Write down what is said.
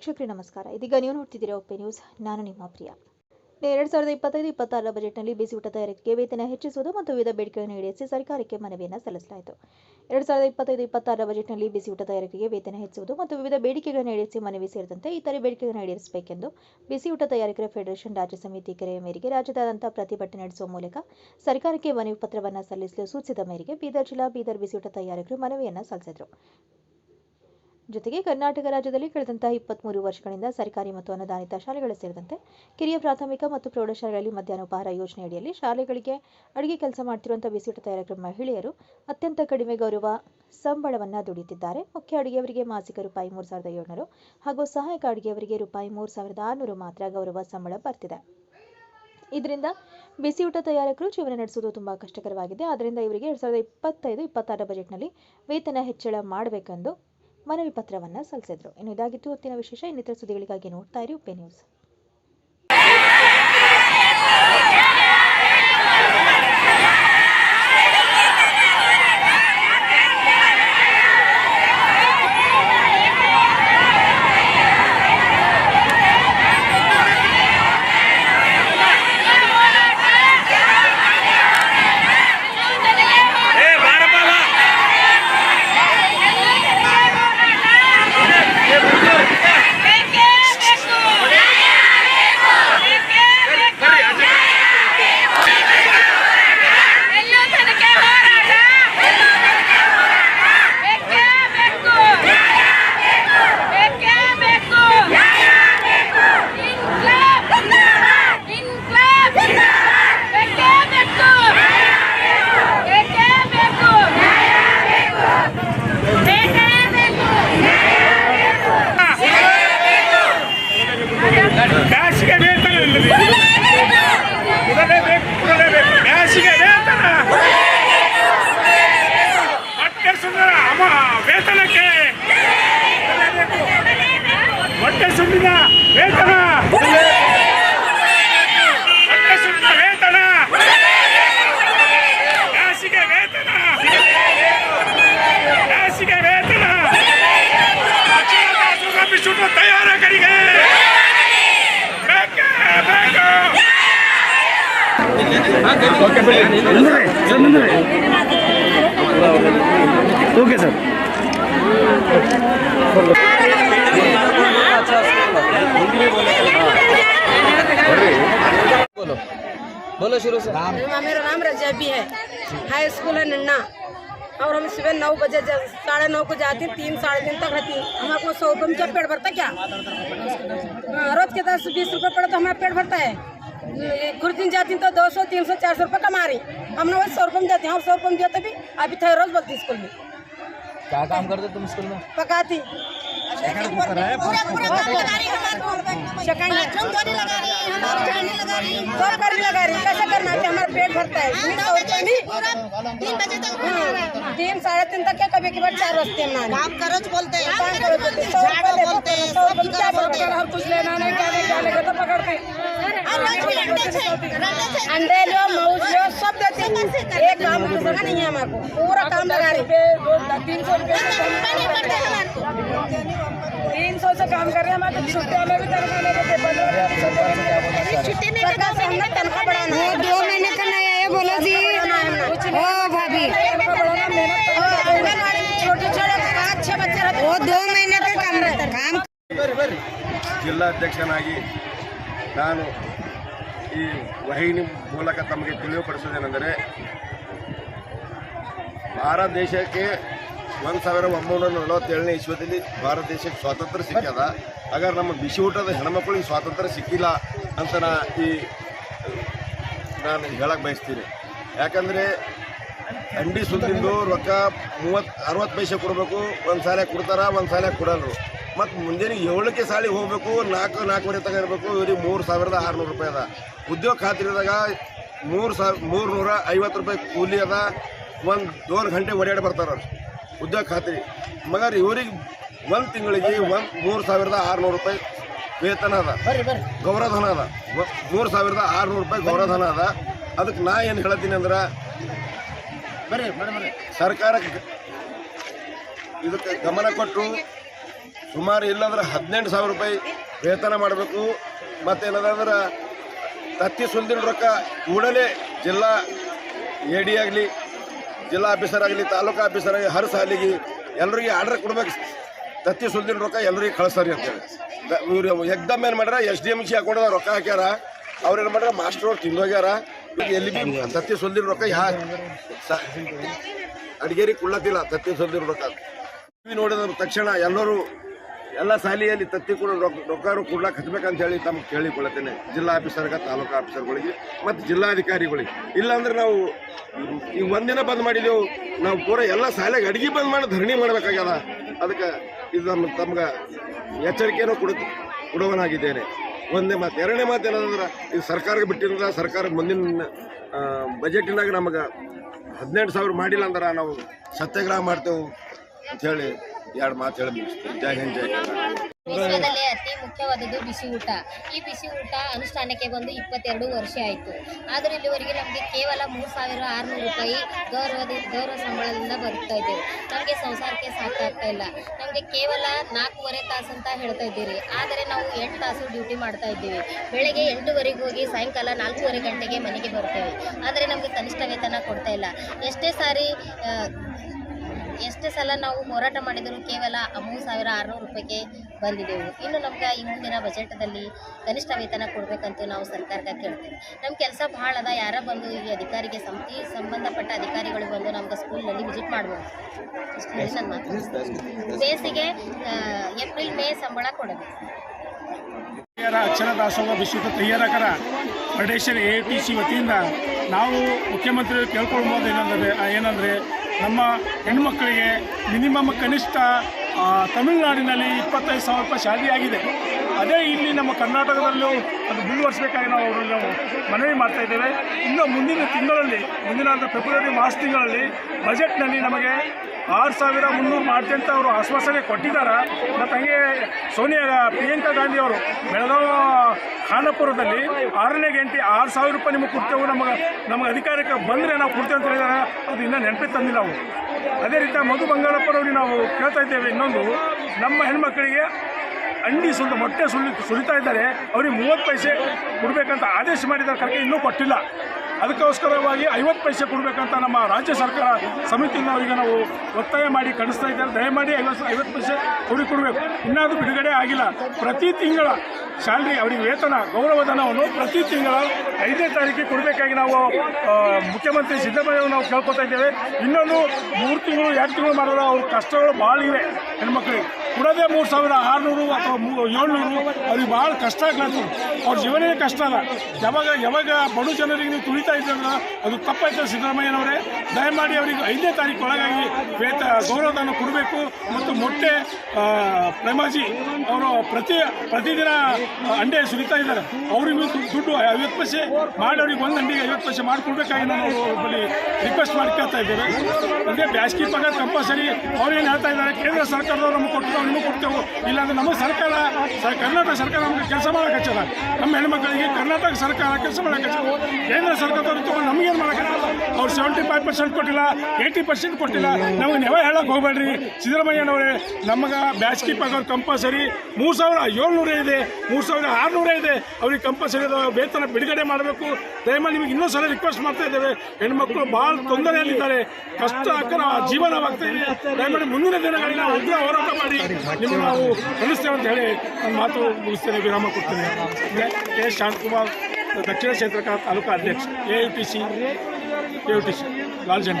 ವೀಕ್ಷಕರೇ, ನಮಸ್ಕಾರ. ಇದೀಗ ನೀವು ನೋಡ್ತಿದ್ದೀರಾ ಒಪ್ಪೆ ನ್ಯೂಸ್. ನಾನು ನಿಮ್ಮ ಪ್ರಿಯ. ಎರಡು ಸಾವಿರದ ಇಪ್ಪತ್ತೈದು, ಇಪ್ಪತ್ತಾರರ ಬಿಸಿ ಊಟ ತಯಾರಿಕೆಗೆ ವೇತನ ಹೆಚ್ಚಿಸುವುದು ಮತ್ತು ವಿವಿಧ ಬೇಡಿಕೆಗಳನ್ನು ಈಡೇರಿಸಿ ಸರ್ಕಾರಕ್ಕೆ ಮನವಿಯನ್ನು ಸಲ್ಲಿಸಲಾಯಿತು. ಎರಡು ಸಾವಿರದ ಇಪ್ಪತ್ತೈದು, ಇಪ್ಪತ್ತಾರರ ಬಿಸಿ ಊಟ ತಯಾರಿಕೆಗೆ ವೇತನ ಹೆಚ್ಚಿಸುವುದು ಮತ್ತು ವಿವಿಧ ಬೇಡಿಕೆಗಳನ್ನು ಈಡೇರಿಸಿ ಮನವಿ ಸೇರಿದಂತೆ ಇತರೆ ಬೇಡಿಕೆಗಳನ್ನು ಈಡೇರಿಸಬೇಕೆಂದು ಬಿಸಿ ಊಟ ತಯಾರಿಕರ ಫೆಡರೇಷನ್ ರಾಜ್ಯ ಸಮಿತಿ ಕರೆಯ ಮೇರೆಗೆ ರಾಜ್ಯದಾದ್ಯಂತ ಪ್ರತಿಭಟನೆ ನಡೆಸುವ ಮೂಲಕ ಸರ್ಕಾರಕ್ಕೆ ಮನವಿ ಪತ್ರವನ್ನು ಸಲ್ಲಿಸಲು ಸೂಚಿಸಿದ ಮೇರೆಗೆ ಬೀದರ್ ಜಿಲ್ಲಾ ಬೀದರ್ ಬಿಸಿ ಊಟ ತಯಾರಕರು ಮನವಿಯನ್ನು ಸಲ್ಲಿಸಿದರು. ಜೊತೆಗೆ ಕರ್ನಾಟಕ ರಾಜ್ಯದಲ್ಲಿ ಕಳೆದಂತಹ ಇಪ್ಪತ್ತ್ಮೂರು ವರ್ಷಗಳಿಂದ ಸರ್ಕಾರಿ ಮತ್ತು ಅನುದಾನಿತ ಶಾಲೆಗಳು ಸೇರಿದಂತೆ ಕಿರಿಯ ಪ್ರಾಥಮಿಕ ಮತ್ತು ಪ್ರೌಢಶಾಲೆಗಳಲ್ಲಿ ಉಪಹಾರ ಯೋಜನೆಯಡಿಯಲ್ಲಿ ಶಾಲೆಗಳಿಗೆ ಅಡುಗೆ ಕೆಲಸ ಮಾಡ್ತಿರುವಂಥ ಬಿಸಿಯೂಟ ತಯಾರಕರ ಮಹಿಳೆಯರು ಅತ್ಯಂತ ಕಡಿಮೆ ಗೌರವ ಸಂಬಳವನ್ನು ದುಡಿಯುತ್ತಿದ್ದಾರೆ. ಮುಖ್ಯ ಅಡುಗೆಯವರಿಗೆ ಮಾಸಿಕ ರೂಪಾಯಿ ಮೂರು ಸಾವಿರದ ಏಳ್ನೂರು ಹಾಗೂ ಸಹಾಯಕ ಅಡುಗೆಯವರಿಗೆ ರೂಪಾಯಿ ಮೂರು ಸಾವಿರದ ಆರುನೂರು ಮಾತ್ರ ಗೌರವ ಸಂಬಳ ಬರ್ತಿದೆ. ಇದರಿಂದ ಬಿಸಿಯೂಟ ತಯಾರಕರು ಜೀವನ ನಡೆಸುವುದು ತುಂಬ ಕಷ್ಟಕರವಾಗಿದೆ. ಆದ್ದರಿಂದ ಇವರಿಗೆ ಎರಡು ಸಾವಿರದ ಇಪ್ಪತ್ತೈದು, ಇಪ್ಪತ್ತಾರರ ಬಜೆಟ್ನಲ್ಲಿ ವೇತನ ಹೆಚ್ಚಳ ಮಾಡಬೇಕೆಂದು ಮನವಿ ಪತ್ರವನ್ನು ಸಲ್ಲಿಸಿದರು. ಇನ್ನು ಇದಾಗಿತ್ತು ಹೊತ್ತಿನ ವಿಶೇಷ ಇನ್ನಿತರ ಸುದ್ದಿಗಳಿಗಾಗಿ ನೋಡ್ತಾ ಇರಿ ಉಪೆ ನ್ಯೂಸ್. बेकारा करेंगे। Okay sir okay sir. बोलो। बोलो शुरू से। मेरा नाम रजा भी है। हाई स्कूल है नन्ना। और हम सुबह नौ बजे साढ़े नौ को जाती हैं, तीन साढ़े तीन तक रहती। है हम आपको सौ रुपये में क्या पेट भरता क्या? हाँ, रोज के दस बीस रुपये पड़े तो हमारा पेट भरता है। कुछ दिन जाती तो दो सौ तीन सौ चार सौ रुपये कमा रही। हमने वही सौ रुपये में जाते हैं हम सौ रुपये में जाते भी अभी थे रोज बोलती स्कूल में। क्या काम करते तुम स्कूल में? पकाती। लगा रही कैसे करना है? हमारा पेट भरता है। हाँ, तीन साढ़े तीन तक क्या कभी कभी चार बजते हैं तो बोलते हैं। तो बोलते हैं, क्या सब बोलते हैं हर कुछ लेना नहीं क्या नहीं क्या लेगा तो पकड़ते अंडे लो मऊज लो सब देते हैं। एक काम जगह नहीं है हमारे पूरा काम लगा रही तीन सौ तीन सौ से काम कर रहे हैं हमारे तो छुट्टियों में भी तनख्वाह ले लेते हैं छुट्टी नहीं सरकार से हमने तनख्वाह बढ़ाना है दो महीने का नहीं है बोलो जी ओ भाभी आंगनबाड़ी में छोटे छोटे पाँच छह बच्चे रहते वो दो महीने का काम काम ಜಿಲ್ಲಾಧ್ಯಕ್ಷನಾಗಿ ನಾನು ಈ ವಾಹಿನಿ ಮೂಲಕ ತಮಗೆ ತಿಳಿಯಪಡಿಸೋದೇನೆಂದರೆ ಭಾರತ ದೇಶಕ್ಕೆ ಒಂದು ಸಾವಿರ ಒಂಬೈನೂರ ನಲವತ್ತೇಳನೇ ಇಸ್ವದಲ್ಲಿ ಭಾರತ ದೇಶಕ್ಕೆ ಸ್ವಾತಂತ್ರ್ಯ ಸಿಕ್ಕದ. ಹಾಗಾದ್ರೆ ನಮ್ಮ ಬಿಸಿ ಊಟದ ಹೆಣ್ಮಕ್ಳಿಗೆ ಸ್ವಾತಂತ್ರ್ಯ ಸಿಕ್ಕಿಲ್ಲ ಅಂತ ನಾ ಈ, ನಾನು ಹೇಳಕ್ಕೆ ಬಯಸ್ತೀನಿ. ಯಾಕಂದರೆ ಅಂಡಿ ಸುದ್ದಿಂದು ರೊಕ್ಕ ಮೂವತ್ತು, ಅರವತ್ತು ಪೈಸೆ ಕೊಡಬೇಕು, ಒಂದು ಸಾಲ ಕೊಡ್ತಾರೆ, ಒಂದು ಸಾಲ ಕೊಡಲ್ರು. ಮತ್ತು ಮುಂಜಾನೆ ಏಳಕ್ಕೆ ಸಾಲಿಗೆ ಹೋಗಬೇಕು, ನಾಲ್ಕು, ನಾಲ್ಕುವರೆ ತಗ ಇರಬೇಕು, ಇವ್ರಿಗೆ ಮೂರು ಸಾವಿರದ ಆರುನೂರು ರೂಪಾಯಿ ಅದ. ಉದ್ಯೋಗ ಖಾತ್ರಿದಾಗ ಮೂರು ಸಾವಿರ ಮೂರು ನೂರ ಐವತ್ತು ರೂಪಾಯಿ ಕೂಲಿ ಅದ. ಒಂದು ದೋನ್ ಗಂಟೆ ಓಡಾಡಿ ಬರ್ತಾರೆ ಉದ್ಯೋಗ ಖಾತ್ರಿ. ಮಗರ್ ಇವ್ರಿಗೆ ಒಂದು ತಿಂಗಳಿಗೆ ಒಂದು ಮೂರು ಸಾವಿರದ ಆರುನೂರು ರೂಪಾಯಿ ವೇತನ ಅದ. ಗೌರವಧನ ಅದ. ಮೂರು ಸಾವಿರದ ಆರುನೂರು ರೂಪಾಯಿ ಗೌರವಧನ ಅದ. ಅದಕ್ಕೆ ನಾ ಏನು ಹೇಳ್ತೀನಿ ಅಂದ್ರೆ ಸರ್ಕಾರಕ್ಕೆ ಇದಕ್ಕೆ ಗಮನ ಕೊಟ್ಟು ಸುಮಾರು ಇಲ್ಲಾಂದ್ರೆ ಹದಿನೆಂಟು ಸಾವಿರ ರೂಪಾಯಿ ವೇತನ ಮಾಡಬೇಕು. ಮತ್ತೇನದಂದ್ರೆ ತತ್ತಿ ಸುಲ್ದಿನ ರೊಕ್ಕ ಕೂಡಲೇ ಜಿಲ್ಲಾ ಎ ಡಿ ಆಗಲಿ ಜಿಲ್ಲಾ ಆಫೀಸರ್ ಆಗಲಿ, ತಾಲೂಕು ಆಫೀಸರ್ ಆಗಲಿ, ಹರ್ ಸಾಲಿಗೆ ಎಲ್ಲರಿಗೆ ಆರ್ಡರ್ ಕೊಡ್ಬೇಕು. ತತ್ತಿ ಸುಲ್ದಿನ ರೊಕ್ಕ ಎಲ್ಲರಿಗೆ ಕಳಿಸ್ತಾರೆ ಅಂತೇಳಿ ಇವ್ರು ಎಕ್ದಮ್ ಏನು ಮಾಡ್ಯಾರ? ಎಸ್ ಡಿ ಎಂ ಸಿ ಅಕೌಂಟ್ದಾಗ ರೊಕ್ಕ ಹಾಕ್ಯಾರ. ಅವ್ರು ಏನು ಮಾಡ್ಯಾರ? ಮಾಸ್ಟರ್ ಅವ್ರು ತಿಂದೋಗ್ಯಾರ. ಎಲ್ಲಿ ಬಿ ತತ್ತಿ ಸುಲ್ದಿನ ರೊಕ್ಕ ಯಾ ಸ- ಕೊಡ್ಲತ್ತಿಲ್ಲ ತತ್ತಿ ಸುಲ್ದಿನ ರೊಕ್ಕ. ನೋಡಿದ ತಕ್ಷಣ ಎಲ್ಲರೂ ಎಲ್ಲ ಶಾಲೆಯಲ್ಲಿ ತತ್ತಿ ಕೂಡ ರೊಕ್ಕ ರೊಕ್ಕ ಕೊಡ್ಲಾಕ್ ಹಚ್ಬೇಕಂತ ಹೇಳಿ ತಮ್ಗೆ ಕೇಳಿಕೊಳ್ಳುತ್ತೇನೆ. ಜಿಲ್ಲಾ ಆಫೀಸರ್ಗ, ತಾಲೂಕು ಆಫೀಸರ್ಗಳಿಗೆ ಮತ್ತು ಜಿಲ್ಲಾಧಿಕಾರಿಗಳಿಗೆ. ಇಲ್ಲಾಂದ್ರೆ ನಾವು ಈ ಒಂದಿನ ಬಂದ್ ಮಾಡಿದೆವು ನಾವು ಪೂರ ಎಲ್ಲ ಶಾಲೆಗೆ ಅಡಿಗೆ ಬಂದ್ ಮಾಡಿ ಧರಣಿ ಮಾಡಬೇಕಾಗ್ಯದ. ಅದಕ್ಕೆ ಇದು ನಮ್ಮ ತಮ್ಗೆ ಎಚ್ಚರಿಕೆಯನ್ನು ಕೊಡ ಕೊಡುವನಾಗಿದ್ದೇನೆ. ಒಂದೇ ಮಾತು, ಎರಡನೇ ಮಾತು ಏನಂದ್ರೆ ಇದು ಸರ್ಕಾರಕ್ಕೆ ಬಿಟ್ಟಿರೋದ ಸರ್ಕಾರ ಮುಂದಿನ ಬಜೆಟಿನಾಗ ನಮಗೆ ಹದಿನೆಂಟು ಸಾವಿರ ಮಾಡಿಲ್ಲ ಅಂದ್ರೆ ನಾವು ಸತ್ಯಾಗ್ರಹ ಮಾಡ್ತೇವೆ ಅಂಥೇಳಿ ಎರಡು ಮಾತು ಹೇಳಿ ಮುಗಿಸ್ತೀನಿ ಹಿಂದ್, ಜೈ ಕರ್ನಾಟಕ ವಿಶ್ವದಲ್ಲೇ ಅತಿ ಮುಖ್ಯವಾದದ್ದು ಬಿಸಿ ಊಟ. ಈ ಬಿಸಿ ಊಟ ಅನುಷ್ಠಾನಕ್ಕೆ ಬಂದು ಇಪ್ಪತ್ತೆರಡು ವರ್ಷ ಆಯಿತು. ಆದರೆ ಇಲ್ಲಿವರೆಗೆ ನಮಗೆ ಕೇವಲ ಮೂರು ಸಾವಿರ ಆರುನೂರು ರೂಪಾಯಿ ಗೌರವದ, ಗೌರವ ಸಂಬಳದಿಂದ ಬರುತ್ತಾ ಇದ್ದೇವೆ. ನಮಗೆ ಸಂಸಾರಕ್ಕೆ ಸಾಕಾಗ್ತಾ ಇಲ್ಲ. ನಮಗೆ ಕೇವಲ ನಾಲ್ಕೂವರೆ ತಾಸು ಅಂತ ಹೇಳ್ತಾ ಇದ್ದೀರಿ. ಆದರೆ ನಾವು ಎಂಟು ತಾಸು ಡ್ಯೂಟಿ ಮಾಡ್ತಾ ಇದ್ದೀವಿ. ಬೆಳಗ್ಗೆ ಎಂಟುವರೆಗೆ ಹೋಗಿ ಸಾಯಂಕಾಲ ನಾಲ್ಕೂವರೆ ಗಂಟೆಗೆ ಮನೆಗೆ ಬರ್ತೇವೆ. ಆದರೆ ನಮಗೆ ಕನಿಷ್ಠ ವೇತನ ಕೊಡ್ತಾ ಇಲ್ಲ. ಎಷ್ಟೇ ಸಾರಿ ಎಷ್ಟೇ ಸಲ ನಾವು ಹೋರಾಟ ಮಾಡಿದರೂ ಕೇವಲ ಮೂರು ಸಾವಿರ ಆರುನೂರು ರೂಪಾಯಿಗೆ ಬಂದಿದ್ದೆವು ಇನ್ನು ನಮ್ಗೆ ಈ ಮುಂದಿನ ಬಜೆಟ್ದಲ್ಲಿ ಕನಿಷ್ಠ ವೇತನ ಕೊಡಬೇಕಂತ ನಾವು ಸರ್ಕಾರಕ್ಕೆ ಕೇಳ್ತೇವೆ. ನಮ್ಮ ಕೆಲಸ ಭಾಳ ಅದ, ಯಾರ ಬಂದು ಈ ಅಧಿಕಾರಿಗೆ ಸಂತಿ ಸಂಬಂಧಪಟ್ಟ ಅಧಿಕಾರಿಗಳು ಬಂದು ನಮ್ಗೆ ಸ್ಕೂಲ್ನಲ್ಲಿ ವಿಸಿಟ್ ಮಾಡ್ಬೋದು. ಬೇಸಿಗೆ ಏಪ್ರಿಲ್, ಮೇ ಸಂಬಳ ಕೊಡಬೇಕು. ಅಕ್ಷರ ದಾಸೋಹ ವಿಶ್ವದ ತಯಾರಕರ ಫೆಡರೇಷನ್ ಎ ಟಿ ಸಿ ವತಿಯಿಂದ ನಾವು ಮುಖ್ಯಮಂತ್ರಿ ಕೇಳ್ಕೊಳ್ಬೋದು ಏನಂದರೆ ಏನಂದರೆ ನಮ್ಮ ಹೆಣ್ಮಕ್ಕಳಿಗೆ ಮಿನಿಮಮ್ ಕನಿಷ್ಠ ತಮಿಳುನಾಡಿನಲ್ಲಿ ಇಪ್ಪತ್ತೈದು ಸಾವಿರ ರೂಪಾಯಿ ಆಗಿದೆ. ಅದೇ ಇಲ್ಲಿ ನಮ್ಮ ಕರ್ನಾಟಕದಲ್ಲೂ ಅದು ಮುಂದುವರಿಸಬೇಕಾಗಿ ನಾವು ಅವರು ನಾವು ಮನವಿ ಮಾಡ್ತಾ ಇದ್ದೇವೆ. ಇನ್ನು ಮುಂದಿನ ತಿಂಗಳಲ್ಲಿ, ಮುಂದಿನ ಫೆಬ್ರವರಿ ಮಾರ್ಚ್ ತಿಂಗಳಲ್ಲಿ ಬಜೆಟ್ನಲ್ಲಿ ನಮಗೆ ಆರು ಸಾವಿರ ಮುನ್ನೂರು ಮಾಡ್ತೀನಿ ಅಂತ ಅವರು ಆಶ್ವಾಸನೆ ಕೊಟ್ಟಿದ್ದಾರೆ. ಮತ್ತು ಹಂಗೆ ಸೋನಿಯಾ ಪ್ರಿಯಾಂಕಾ ಗಾಂಧಿ ಅವರು ಬೆಳಗಾವಿ ಖಾನಾಪುರದಲ್ಲಿ ಆರನೇ ಗಂಟೆ ಆರು ಸಾವಿರ ರೂಪಾಯಿ ನಿಮಗೆ ಕೊಡ್ತೇವೆ, ನಮಗೆ ನಮಗೆ ಅಧಿಕಾರಕ್ಕೆ ಬಂದರೆ ನಾವು ಕೊಡ್ತೇವೆ ಅಂತ ಹೇಳಿದಾರೆ ಅದು ಇನ್ನೂ ನೆನಪೇ ತಂದಿಲ್ಲ ನಾವು ಅದೇ ರೀತಿ ಮಧು ಬಂಗಾರಪ್ಪನವ್ರಿಗೆ ನಾವು ಕೇಳ್ತಾ ಇದ್ದೇವೆ ಇನ್ನೊಂದು. ನಮ್ಮ ಹೆಣ್ಮಕ್ಳಿಗೆ ಅಂಡಿ ಸುಲಿದ ಮೊಟ್ಟೆ ಸುಲಿ ಸುಲಿತಾ ಇದ್ದಾರೆ. ಅವ್ರಿಗೆ ಮೂವತ್ತು ಪೈಸೆ ಕೊಡಬೇಕಂತ ಆದೇಶ ಮಾಡಿದ್ದಾರೆ. ಕರೆಗೆ ಇನ್ನೂ ಕೊಟ್ಟಿಲ್ಲ. ಅದಕ್ಕೋಸ್ಕರವಾಗಿ ಐವತ್ತು ಪೈಸೆ ಕೊಡಬೇಕಂತ ನಮ್ಮ ರಾಜ್ಯ ಸರ್ಕಾರ ಸಮಿತಿಯಿಂದ ಅವರಿಗೆ ನಾವು ಒತ್ತಾಯ ಮಾಡಿ ಕಳಿಸ್ತಾ ಇದ್ದಾರೆ. ದಯಮಾಡಿ ಐವತ್ತು ಐವತ್ತು ಪೈಸೆ ಕೊಡಿ ಕೊಡಬೇಕು. ಇನ್ನಾದರೂ ಬಿಡುಗಡೆ ಆಗಿಲ್ಲ. ಪ್ರತಿ ತಿಂಗಳ ಸ್ಯಾಲ್ರಿ ಅವರಿಗೆ ವೇತನ, ಗೌರವಧನವನ್ನು ಪ್ರತಿ ತಿಂಗಳ ಐದನೇ ತಾರೀಕಿಗೆ ಕೊಡಬೇಕಾಗಿ ನಾವು ಮುಖ್ಯಮಂತ್ರಿ ಸಿದ್ದರಾಮಯ್ಯ ನಾವು ಕೇಳ್ಕೊತಾ ಇದ್ದೇವೆ. ಇನ್ನೊಂದು ಮೂರು ತಿಂಗಳು, ಎರಡು ತಿಂಗಳು ಮಾಡಿದ್ರೆ ಅವ್ರ ಕಷ್ಟಗಳು ಭಾಳ ಇವೆ ಹೆಣ್ಮಕ್ಳಿಗೆ. ಕೊಡೋದೇ ಮೂರು ಸಾವಿರ ಆರುನೂರು ಅಥವಾ ಏಳ್ನೂರು. ಅವ್ರಿಗೆ ಭಾಳ ಕಷ್ಟ ಆಗ್ಲತ್ತು ಅವ್ರ ಜೀವನೇ ಕಷ್ಟ ಅದ. ಯಾವಾಗ ಯಾವಾಗ ಬಡ ಜನರಿಗೆ ನೀವು ತುಳಿತಾ ಇದ್ದಂದ್ರೆ ಅದು ತಪ್ಪಾಯ್ತು ಸಿದ್ದರಾಮಯ್ಯನವರೇ. ದಯಮಾಡಿ ಅವರಿಗೆ ಐದನೇ ತಾರೀಕು ಒಳಗಾಗಿ ವೇತ ಗೌರವಧನ ಕೊಡಬೇಕು ಮತ್ತು ಮೊಟ್ಟೆ ಪ್ರೇಮಾಜಿ ಅವರು ಪ್ರತಿ, ಪ್ರತಿದಿನ ಅಂಡೆ ಸುರಿತಾ ಇದ್ದಾರೆ. ಅವ್ರಿಗೂ ದುಡ್ಡು ಐವತ್ತು ಪೈಸೆ ಮಾಡಿ ಅವ್ರಿಗೆ ಒಂದು ಅಂಡಿಗೆ ಐವತ್ತು ಪೈಸೆ ಮಾಡಿಕೊಡ್ಬೇಕಾಗಿ ನಾನು ಬಳಿ ರಿಕ್ವೆಸ್ಟ್ ಮಾಡ್ಕೊಳ್ತಾ ಇದ್ದೇವೆ ಅಂದರೆ ಬ್ಯಾಸ್ಗಿ ಪಗಾರ ಕಂಪಲ್ಸರಿ ಅವ್ರೇನು ಹೇಳ್ತಾ ಇದ್ದಾರೆ? ಕೇಂದ್ರ ಸರ್ಕಾರದವರು ನಮಗೆ ಕೊಟ್ಟು ನಾವು ನಿಮಗೆ ಕೊಡ್ತೇವೆ. ಇಲ್ಲಾಂದ್ರೆ ನಮ್ಮ ಸರ್ಕಾರ ಕರ್ನಾಟಕ ಸರ್ಕಾರ ನಮಗೆ ಕೆಲಸ ಮಾಡೋಕೆ ಹಚ್ಚದ ನಮ್ಮ ಹೆಣ್ಮಕ್ಳಿಗೆ ಕರ್ನಾಟಕ ಸರ್ಕಾರ ಕೆಲಸ ಮಾಡಕ್ಕೆ ಹಚ್ಚದ ಕೇಂದ್ರ ಸರ್ಕಾರದವ್ರು ತಗೊಂಡು ನಮಗೇನು ಮಾಡಕ್ಕೆ ಅವ್ರು ಸೆವೆಂಟಿ ಫೈವ್ ಪರ್ಸೆಂಟ್ ಕೊಟ್ಟಿಲ್ಲ ಏಯ್ಟಿ ಪರ್ಸೆಂಟ್ ಕೊಟ್ಟಿಲ್ಲ. ನಮಗೆ ನೆವ ಹೇಳಕ್ಕೆ ಹೋಗ್ಬೇಡ್ರಿ. ಸಿದ್ದರಾಮಯ್ಯನವರೇ, ನಮಗೆ ಬ್ಯಾಸ್ಗಿ ಪಗಾರ ಕಂಪಲ್ಸರಿ ಮೂರು ಸಾವಿರ ಏಳ್ನೂರೇ ಇದೆ. ಮೂರು ಸಾವಿರ ಆರುನೂರೇ ಇದೆ. ಅವ್ರಿಗೆ ಕಂಪಲ್ಸರಿ ವೇತನ ಬಿಡುಗಡೆ ಮಾಡಬೇಕು. ದಯಮಾಡಿ ನಿಮಗೆ ಇನ್ನೊಂದು ಸಲ ರಿಕ್ವೆಸ್ಟ್ ಮಾಡ್ತಾ ಇದ್ದೇವೆ. ಹೆಣ್ಮಕ್ಳು ಭಾಳ ತೊಂದರೆಯಲ್ಲಿದ್ದಾರೆ. ಕಷ್ಟ ಹಾಕೋ ಜೀವನವಾಗ್ತಾ ಇದೆ. ದಯಮಾಡಿ ಮುಂದಿನ ದಿನಗಳಲ್ಲಿ ನಾವು ಉಗ್ರ ಹೋರಾಟ ಮಾಡಿ. ನಿಮಗೆ ನಾವು ಕಳಿಸ್ತೇವೆ ಅಂತ ಹೇಳಿ ನನ್ನ ಮಾತು ಮುಗಿಸ್ತೇನೆ. ವಿರಾಮ ಕೊಡ್ತೇನೆ. ಕೆ. ಶಾಂತಕುಮಾರ್, ದಕ್ಷಿಣ ಕ್ಷೇತ್ರ ತಾಲೂಕು ಅಧ್ಯಕ್ಷ, A. I. P. C. A U T C Lal ಜಂಡ